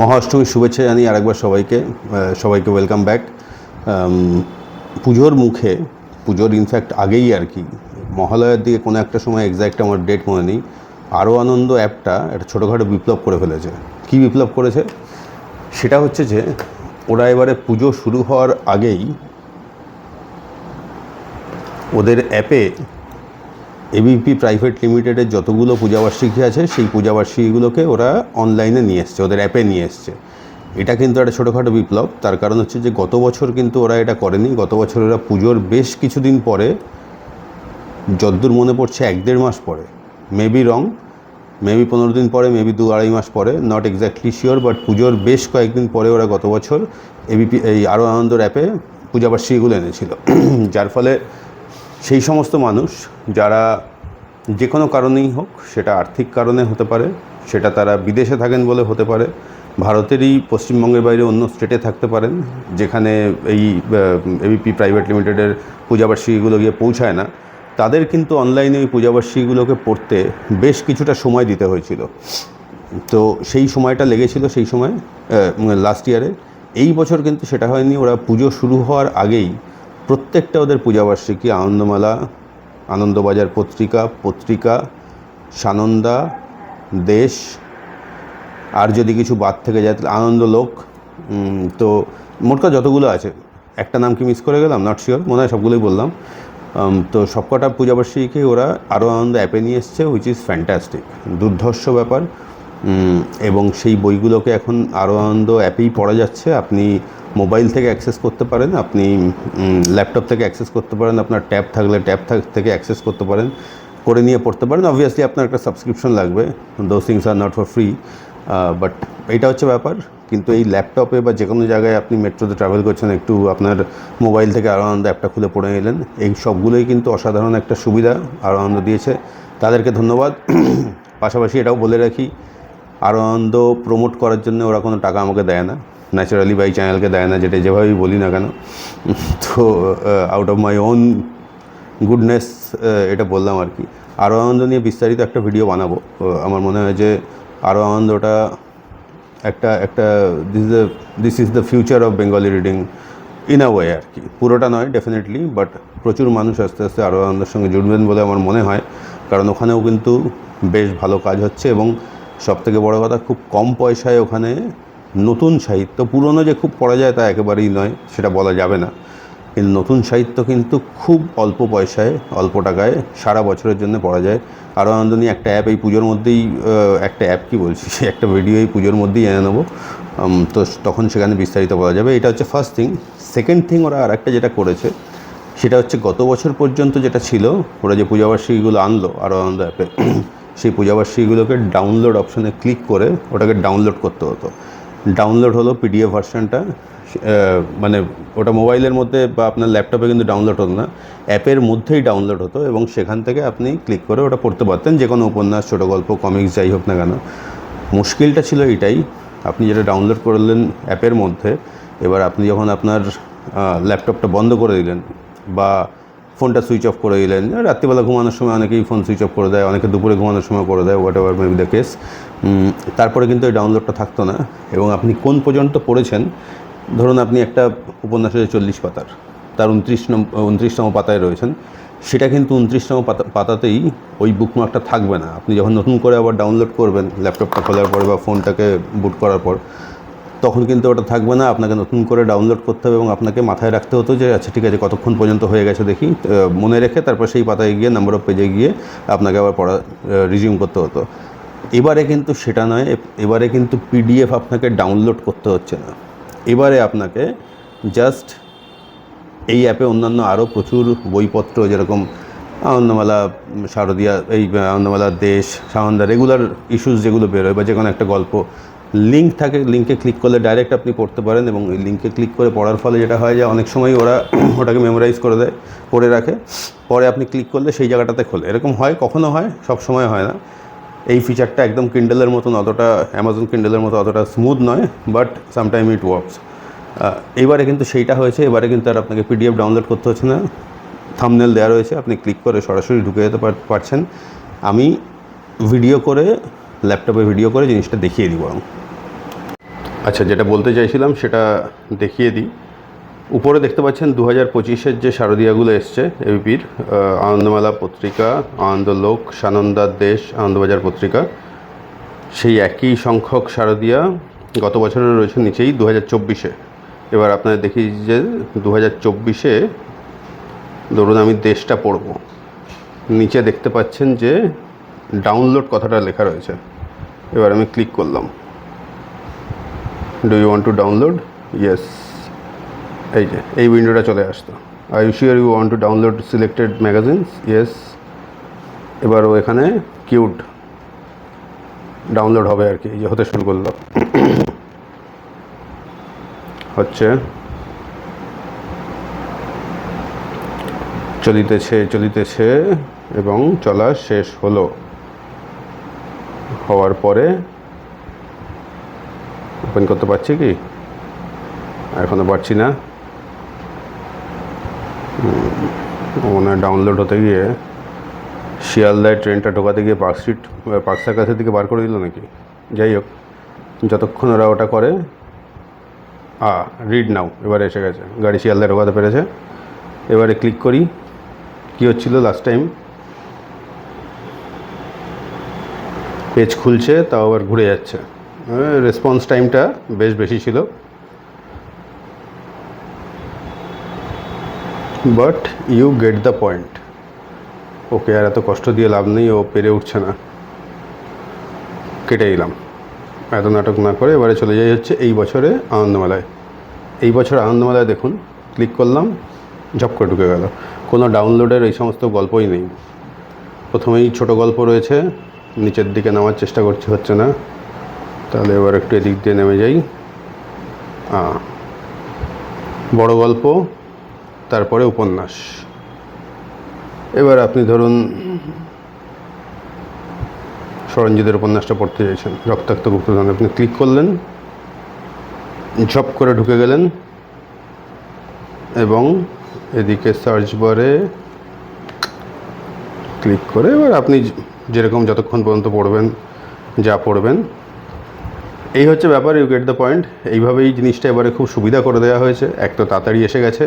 মহাষ্টমীর শুভেচ্ছা জানি আরেকবার সবাইকে সবাইকে ওয়েলকাম ব্যাক পুজোর মুখে, পুজোর ইনফ্যাক্ট আগেই আর কি, মহালয়ার দিকে কোনো একটা সময় এক্স্যাক্ট আমার ডেট মনে নেই, আরও আনন্দ অ্যাপটা একটা ছোটোখাটো বিপ্লব করে ফেলেছে। কী বিপ্লব করেছে? সেটা হচ্ছে যে, ওরা এবারে পুজো শুরু হওয়ার আগেই ওদের অ্যাপে এবিপি প্রাইভেট লিমিটেডের যতগুলো পূজাবার্ষিকী আছে, সেই পূজাবার্ষিকীগুলোকে ওরা অনলাইনে নিয়ে এসছে, ওদের অ্যাপে নিয়ে এসছে। এটা কিন্তু একটা ছোটোখাটো বিপ্লব, তার কারণ হচ্ছে যে গত বছর কিন্তু ওরা এটা করেনি। গত বছর ওরা পুজোর বেশ কিছুদিন পরে, যদ্দূর মনে পড়ছে এক দেড় মাস পরে মেবি রং মেবি পনেরো দিন পরে মেবি দু আড়াই মাস পরে নট এক্স্যাক্টলি শিওর বাট পুজোর বেশ কয়েকদিন পরে ওরা গত বছর এবিপি এই আরও আনন্দর অ্যাপে পূজাবার্ষিকীগুলো এনেছিল। যার ফলে সেই সমস্ত মানুষ যারা যে কোনো কারণেই হোক, সেটা আর্থিক কারণে হতে পারে, সেটা তারা বিদেশে থাকেন বলে হতে পারে, ভারতেরই পশ্চিমবঙ্গের বাইরে অন্য স্টেটে থাকতে পারেন, যেখানে এই এবিপি প্রাইভেট লিমিটেডের পূজাবার্ষিকীগুলো গিয়ে পৌঁছায় না, তাদের কিন্তু অনলাইনে ওই পূজাবার্ষিকীগুলোকে পড়তে বেশ কিছুটা সময় দিতে হয়েছিল। তো সেই সময়টা লেগেছিল, সেই সময় লাস্ট ইয়ারে। এই বছর কিন্তু সেটা হয়নি, ওরা পুজো শুরু হওয়ার আগেই প্রত্যেকটা ওদের পূজাবার্ষিকী, আনন্দমালা, আনন্দবাজার পত্রিকা পত্রিকা, সানন্দা, দেশ, আর যদি কিছু বাদ থেকে যায় তাহলে আনন্দলোক তো মোটকা যতগুলো আছে, একটা নাম কি মিস করে গেলাম? নট শিওর মনে হয় সবগুলোই বললাম। তো সবকটা পূজাবার্ষিকী ওরা আরও আনন্দ অ্যাপে নিয়ে এসছে উইচ ইজ ফ্যান্টাস্টিক দুর্ধর্ষ ব্যাপার। এবং সেই বইগুলোকে এখন আরও আনন্দ অ্যাপেই পড়া যাচ্ছে। আপনি মোবাইল থেকে অ্যাক্সেস করতে পারেন, আপনি ল্যাপটপ থেকে অ্যাক্সেস করতে পারেন, আপনার ট্যাব থাকলে ট্যাব থেকে অ্যাক্সেস করতে পারেন, করে নিয়ে পড়তে পারেন। অবভিয়াসলি আপনার একটা সাবস্ক্রিপশন লাগবে those things are not for free but এইটা হচ্ছে ব্যাপার। কিন্তু এই ল্যাপটপে বা যে কোনো জায়গায় আপনি মেট্রোতে ট্রাভেল করছেন, একটু আপনার মোবাইল থেকে আনন্দ অ্যাপটা খুলে পড়ে নিলেন, এই সবগুলোই কিন্তু অসাধারণ একটা সুবিধা আনন্দ দিয়েছে। তাদেরকে ধন্যবাদ। পাশাপাশি এটাও বলে রাখি আনন্দ প্রমোট করার জন্য ওরা কোনো টাকা আমাকে দেয় না। ন্যাচারালি বাই চ্যানেলকে দেয় না যেটা যেভাবেই বলি না কেন তো out of my own goodness এটা বললাম আর কি আরও আনন্দ নিয়ে বিস্তারিত একটা ভিডিও বানাবো আমার মনে হয় যে আরও আনন্দটা একটা একটা this is the this is the future of Bengali reading in a way আর কি পুরোটা নয় ডেফিনেটলি বাট প্রচুর মানুষ আস্তে আস্তে আরও আনন্দের সঙ্গে জুড়বেন বলে আমার মনে হয় কারণ ওখানেও কিন্তু বেশ ভালো কাজ হচ্ছে এবং সবথেকে বড় কথা খুব কম পয়সায় ওখানে নতুন সাহিত্য, পুরনো যে খুব পড়া যায় তা একেবারেই নয়, সেটা বলা যাবে না। কিন্তু নতুন সাহিত্য কিন্তু খুব অল্প পয়সায়, অল্প টাকায় সারা বছরের জন্য পড়া যায়। আরও আনন্দ নিয়ে একটা অ্যাপ এই পুজোর মধ্যেই একটা অ্যাপ কি বলছি, একটা ভিডিও এই পুজোর মধ্যেই এনে নেব তো তখন সেখানে বিস্তারিত বলা যাবে। এটা হচ্ছে ফার্স্ট থিং সেকেন্ড থিং ওরা আর একটা যেটা করেছে, সেটা হচ্ছে গত বছর পর্যন্ত যেটা ছিল, ওরা যে পূজাবার্ষিকীগুলো আনলো, আরও আনন্দ অ্যাপে, সেই পূজাবার্ষিকীগুলোকে ডাউনলোড অপশানে ক্লিক করে ওটাকে ডাউনলোড করতে হতো। ডাউনলোড হলো পিডিএফ ভার্সনটা মানে ওটা মোবাইলের মধ্যে বা আপনার ল্যাপটপে কিন্তু ডাউনলোড হতো না। অ্যাপের মধ্যেই ডাউনলোড হতো এবং সেখান থেকে আপনি ক্লিক করে ওটা পড়তে পারতেন। যে কোনো উপন্যাস, ছোটো গল্প কমিক্স যাই হোক না কেন। মুশকিলটা ছিল এটাই আপনি যেটা ডাউনলোড করলেন অ্যাপের মধ্যে, এবার আপনি যখন আপনার ল্যাপটপটা বন্ধ করে দিলেন বা ফোনটা সুইচ অফ করে দিলেন, রাত্রিবেলা ঘুমানোর সময় অনেকেই ফোন সুইচ অফ করে দেয়, অনেকে দুপুরে ঘুমানোর সময় করে দেয় whatever maybe the case তারপরে কিন্তু এই ডাউনলোডটা থাকতো না। এবং আপনি কোন পর্যন্ত পড়েছেন, ধরুন আপনি একটা উপন্যাস হয়েছে চল্লিশ পাতার, তার উনত্রিশ নম্বর উনত্রিশতম পাতায় রয়েছেন, সেটা কিন্তু উনত্রিশতম পাতা, পাতাতেই ওই বুকমার্কটা থাকবে না। আপনি যখন নতুন করে আবার ডাউনলোড করবেন ল্যাপটপটা খোলার পরে বা ফোনটাকে বুট করার পর, তখন কিন্তু ওটা থাকবে না। আপনাকে নতুন করে ডাউনলোড করতে হবে এবং আপনাকে মাথায় রাখতে হতো যে আচ্ছা ঠিক আছে, কতক্ষণ পর্যন্ত হয়ে গেছে দেখি। মনে রেখে তারপর সেই পাতায় গিয়ে নাম্বার অফ পেজে গিয়ে আপনাকে আবার পড়া রিজিউম করতে হতো। এবারে কিন্তু সেটা নয় এবারে কিন্তু পিডিএফ আপনাকে ডাউনলোড করতে হচ্ছে না। এবারে আপনাকে জাস্ট এই অ্যাপে অন্যান্য আরও প্রচুর বইপত্র যেরকম আনন্দমালা শারদীয়া, এই আনন্দমালা দেশ সানন্দা রেগুলার ইস্যুস যেগুলো বেরোয় বা যে কোনো একটা গল্প লিঙ্ক থাকে লিঙ্কে ক্লিক করলে ডাইরেক্ট আপনি পড়তে পারেন এবং এই লিঙ্কে ক্লিক করে পড়ার ফলে যেটা হয় যে অনেক সময় ওরা ওটাকে মেমোরাইজ করে দেয়, করে রাখে, পরে আপনি ক্লিক করলে সেই জায়গাটাতে খোলে। এরকম হয়, কখনো হয়, সব সময় হয় না। এই ফিচারটা একদম কিন্ডেলের মতন অতটা অ্যামাজন কিন্ডেলের মতো অতটা স্মুথ নয় বাট সামটাইম ইট ওয়ার্কস এবারে কিন্তু সেইটা হয়েছে, এবারে কিন্তু আর আপনাকে পিডিএফ ডাউনলোড করতে হচ্ছে না। থামনেল দেওয়া রয়েছে, আপনি ক্লিক করে সরাসরি ঢুকে যেতে পারছেন। আমি ভিডিও করে ল্যাপটপে ভিডিও করে জিনিসটা দেখিয়ে দিই বরং। আচ্ছা যেটা বলতে চাইছিলাম সেটা দেখিয়ে দিই। উপরে দেখতে পাচ্ছেন দু হাজার পঁচিশের যে শারদীয়াগুলো এসছে এবিপির আনন্দমেলা পত্রিকা, আনন্দলোক সানন্দার দেশ, আনন্দবাজার পত্রিকা, সেই একই সংখ্যক শারদীয়া গত বছরের রয়েছে নিচেই দু হাজার চব্বিশে। এবার আপনারা দেখি যে দু হাজার চব্বিশে ধরুন আমি দেশটা পড়ব, নিচে দেখতে পাচ্ছেন যে ডাউনলোড কথাটা লেখা রয়েছে। এবার আমি ক্লিক করলাম। Do you want to download yes এই যে, এই উইন্ডোটা চলে আসতো। I you sure you want to download selected magazines yes এবার ও এখানে কিউট ডাউনলোড হবে আর কি যে হতে শুরু করল। হচ্ছে, চলিতেছে চলিতেছে এবং চলা শেষ হলো। হওয়ার পরে ওপেন করতে পারছি কি? এখনও পারছি না। মনে ডাউনলোড হতে গিয়ে শিয়ালদায় ট্রেনটা ঢোকাতে গিয়ে পার্ক স্ট্রিট পার্ক সার্কাসের দিকে বার করে দিল নাকি? যাই হোক, যতক্ষণ ওরা ওটা করে, আ রিড নাও এবারে এসে গেছে। গাড়ি শিয়ালদায় ঢোকাতে পেরেছে। এবারে ক্লিক করি, কী হচ্ছিল লাস্ট টাইম পেজ খুলছে, তাও আবার ঘুরে যাচ্ছে। রেসপন্স টাইমটা বেশ বেশি ছিল। But you get the point. Okay আর এত কষ্ট দিয়ে লাভ নেই, ও পেরে উঠছে না। কেটে দিলাম এত নাটক না করে এবারে চলে যাই হচ্ছে এই বছরে আনন্দমেলায়। এই বছর আনন্দমেলায় দেখুন, ক্লিক করলাম ঝপ করে ঢুকে গেল। কোনো ডাউনলোডের এই সমস্ত গল্পই নেই। প্রথমেই ছোট গল্প রয়েছে, নিচের দিকে নামার চেষ্টা করছি, হচ্ছে না। তাহলে এবার একটু এদিক দিয়ে নেমে যাই। বড় গল্প তারপরে উপন্যাস। এবার আপনি ধরুন সরঞ্জিতের উপন্যাসটা পড়তে চাইছেন, রক্তাক্ত গুপ্তধন। আপনি ক্লিক করলেন, ঝপ করে ঢুকে গেলেন এবং এদিকে সার্চ বারে ক্লিক করে এবার আপনি যেরকম যতক্ষণ পর্যন্ত পড়বেন, যা পড়বেন। এই হচ্ছে ব্যাপার ইউ গেট দ্য পয়েন্ট এইভাবেই জিনিসটা এবারে খুব সুবিধা করে দেওয়া হয়েছে। এক তো তাড়াতাড়ি এসে গেছে।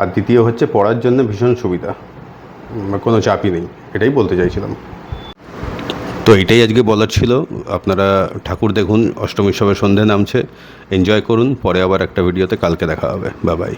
আর দ্বিতীয় হচ্ছে পড়ার জন্য ভীষণ সুবিধা। কোনো চাপই নেই, এটাই বলতে চাইছিলাম। তো এটাই আজকে বলার ছিল। আপনারা ঠাকুর দেখুন অষ্টমীর সবে সন্ধে নামছে। এনজয় করুন, পরে আবার একটা ভিডিওতে কালকে দেখা হবে। বাবাই